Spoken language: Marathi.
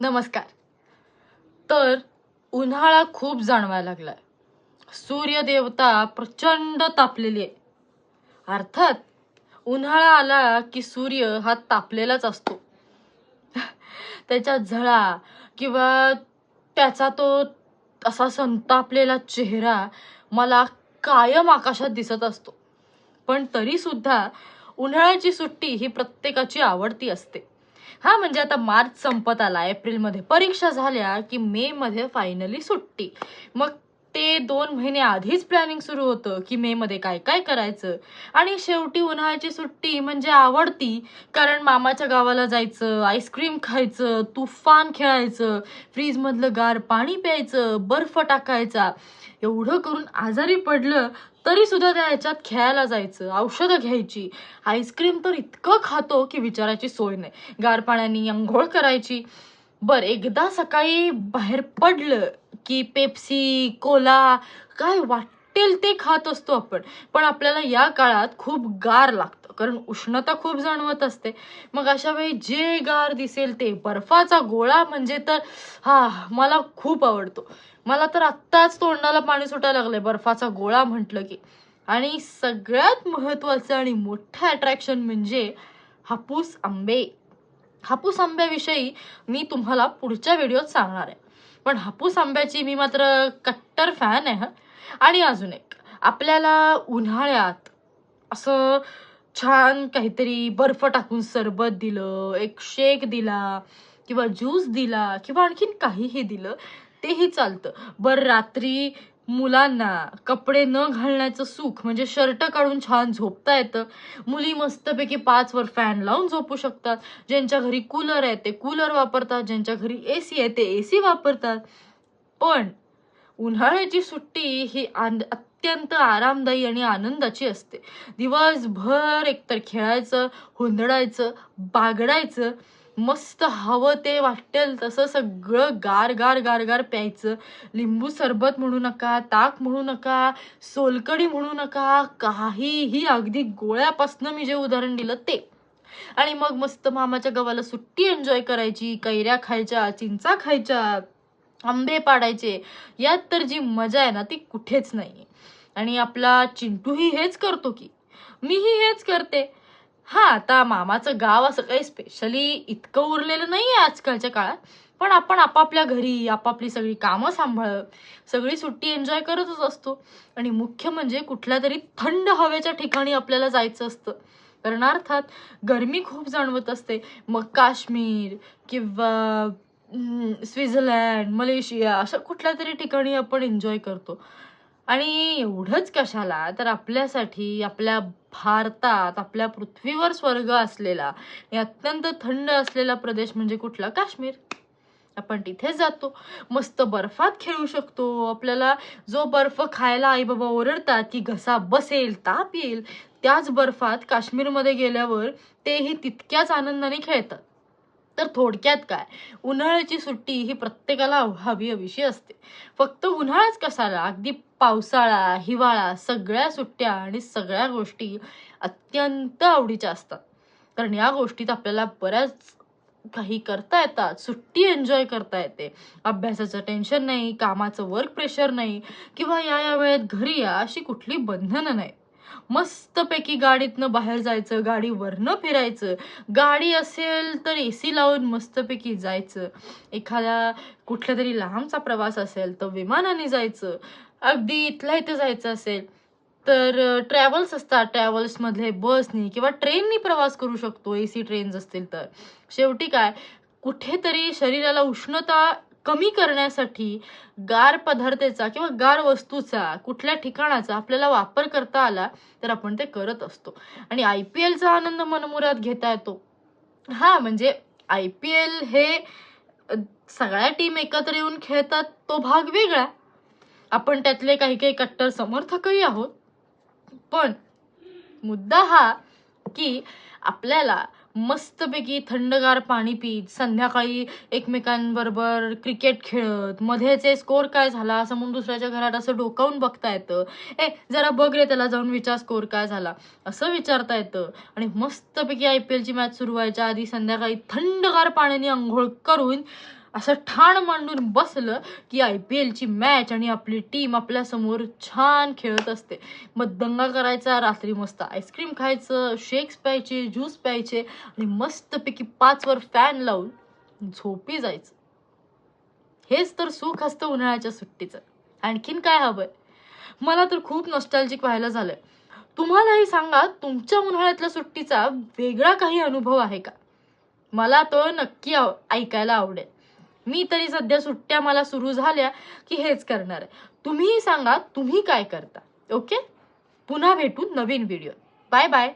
नमस्कार. तर उन्हाळा खूप जाणवायला लागलाय. सूर्यदेवता प्रचंड तापलेली आहे. अर्थात उन्हाळा आला की सूर्य हा तापलेलाच असतो. त्याच्या झळा किंवा त्याचा तो असा संतापलेला चेहरा मला कायम आकाशात दिसत असतो. पण तरीसुद्धा उन्हाळ्याची सुट्टी ही प्रत्येकाची आवडती असते. हा म्हणजे आता मार्च संपत आला एप्रिलमध्ये. परीक्षा झाल्या की मे मध्ये फायनली सुट्टी. मग ते दोन महिने आधीच प्लॅनिंग सुरू होतं की मे मध्ये काय काय करायचं. आणि शेवटी उन्हाळ्याची सुट्टी म्हणजे आवडती कारण मामाच्या गावाला जायचं आईस्क्रीम खायचं तुफान खेळायचं फ्रीजमधलं गार पाणी प्यायचं बर्फ टाकायचा. एवढं करून आजारी पडलं तरी सुद्धा त्या ह्याच्यात खेळायला जायचं औषधं घ्यायची. आईस्क्रीम तर इतकं खातो की विचारायची सोय नाही. गार पाण्याने अंघोळ करायची. बर एकदा सकाळी बाहेर पडलं की पेप्सी कोला काय वाटेल ते खात असतो आपण. पण आपल्याला या काळात खूप गार लागतं. कारण उष्णता खूप जाणवत असते. मग अशा वेळी जे गार दिसेल ते बर्फाचा गोळा म्हणजे तर हा मला खूप आवडतो. मला तर आत्ताच तोंडाला पाणी सुटायला लागलंय बर्फाचा गोळा म्हटलं की. आणि सगळ्यात महत्वाचं आणि मोठं अट्रॅक्शन म्हणजे हापूस आंबे. हापूस आंब्याविषयी मी तुम्हाला पुढच्या व्हिडिओत सांगणार आहे. पण हापूस आंब्याची मी मात्र कट्टर फॅन आहे आणि अजून एक आपल्याला उन्हाळ्यात असं छान काहीतरी बर्फ टाकून सरबत दिलं एक शेक दिला किंवा ज्यूस दिला किंवा आणखीन काहीही दिलं तेही चालतं. बरं रात्री मुलांना कपडे न घालण्याचं सुख म्हणजे शर्ट काढून छान झोपता येतं. मुली मस्तपैकी पाच वर फॅन लावून झोपू शकतात. ज्यांच्या घरी कूलर आहे ते कूलर वापरतात ज्यांच्या घरी ए सी आहे ते ए सी वापरतात. पण उन्हाळ्याची सुट्टी ही आन- अत्यंत आरामदायी आणि आनंदाची असते. दिवसभर एकतर खेळायचं हुंदडायचं बागडायचं मस्त हवं ते वाटेल तसं सगळं गार गार गार गार प्यायचं. लिंबू सरबत म्हणू नका ताक म्हणू नका सोलकडी म्हणू नका काहीही अगदी गोळ्यापासनं मी जे उदाहरण दिलं ते. आणि मग मस्त मामाच्या गावाला सुट्टी एन्जॉय करायची कैऱ्या खायच्या चिंचा खायच्या आंबे पाडायचे. यात तर जी मजा आहे ना ती कुठेच नाही आणि आपला चिंटूही हेच करतो की मीही हेच करते. हा आता मामाचं गाव असं काही स्पेशली इतकं उरलेलं नाही आहे आजकालच्या काळात. पण आपण आपापल्या घरी आपापली सगळी कामं सांभाळ सगळी सुट्टी एन्जॉय करतच असतो. आणि मुख्य म्हणजे कुठल्या तरी थंड हवेच्या ठिकाणी आपल्याला जायचं असतं. कारण अर्थात गरमी खूप जाणवत असते. मग काश्मीर किंवा स्वित्झर्लंड मलेशिया अशा कुठल्या तरी ठिकाणी आपण एन्जॉय करतो. आणि एवढंच कशाला? तर आपल्यासाठी आपल्या भारतात आपल्या पृथ्वीवर स्वर्ग असलेला आणि अत्यंत थंड असलेला प्रदेश म्हणजे कुठला? काश्मीर. आपण तिथे जातो. मस्त बर्फात खेळू शकतो. आपल्याला जो बर्फ खायला आई बाबा ओरडतात की घसा बसेल ताप येईल त्याच बर्फात काश्मीरमध्ये गेल्यावर तेही तितक्याच आनंदाने खेळतात. तर थोडक्यात काय? उन्हाळ्याची सुट्टी ही प्रत्येकाला हवी हवीशी असते. फक्त उन्हाळाच कसाला? अगदी पावसाळा हिवाळा सगळ्या सुट्ट्या आणि सगळ्या गोष्टी अत्यंत आवडीच्या असतात. कारण या गोष्टीत आपल्याला बऱ्याच काही करता येतात. सुट्टी एन्जॉय करता येते. अभ्यासाचं टेन्शन नाही कामाचं वर्क प्रेशर नाही किंवा या या वेळेत घरी या अशी कुठली बंधनं नाही मस्तपैकी गाडीतनं बाहेर जायचं गाडीवरनं फिरायचं. गाडी असेल तर ए सी लावून मस्तपैकी जायचं. एखादा कुठल्या तरी लांबचा प्रवास असेल तर विमानाने जायचं. अगदी इथल्या इथे जायचं असेल तर ट्रॅव्हल्स असतात. ट्रॅव्हल्समधले बसनी किंवा ट्रेननी प्रवास करू शकतो. ए सी ट्रेन्स असतील तर. शेवटी काय? कुठेतरी शरीराला उष्णता कमी करण्यासाठी गार पदार्थाचा किंवा गार वस्तूचा कुठल्या ठिकाणाचा आपल्याला वापर करता आला तर आपण ते करत असतो. आणि आय पी एलचा आनंद मनमुरात घेता येतो. हा म्हणजे आय पी एल हे सगळ्या टीम एकत्र येऊन खेळतात तो भाग वेगळा. आपण त्यातले काही काही कट्टर समर्थकही आहोत. पण मुद्दा हा की आपल्याला मस्तपैकी थंडगार पाणी पीत संध्याकाळी एकमेकांबरोबर क्रिकेट खेळत मध्येचे स्कोर काय झाला असं म्हणून दुसऱ्याच्या घरात असं डोकावून बघता येतं. ए जरा बघ रे त्याला जाऊन विचार स्कोर काय झाला. असं विचारता येतं. आणि मस्तपैकी आय पी एलची मॅच सुरू व्हायच्या आधी संध्याकाळी थंडगार पाण्याने आंघोळ करून असं ठाण मांडून बसलं की आय पी एलची मॅच आणि आपली टीम आपल्यासमोर छान खेळत असते. मग दंगा करायचा रात्री मस्त आईस्क्रीम खायचं शेक्स प्यायचे ज्यूस प्यायचे आणि मस्तपैकी पाचवर फॅन लावून झोपी जायचं. हेच तर सुख असतं उन्हाळ्याच्या सुट्टीचं. आणखीन काय हवंय? मला तर खूप नॉस्टॅल्जिक व्हायला झालंय. तुम्हालाही सांगा तुमच्या उन्हाळ्यातल्या सुट्टीचा वेगळा काही अनुभव आहे का? मला तो नक्की आव- ऐकायला आवडेल. मी तरी सध्या सुट्ट्या मला सुरू झाल्या की हेच करणार आहे. तुम्हीही सांगा तुम्ही काय करता. ओके? पुन्हा भेटू नवीन व्हिडिओ बाय बाय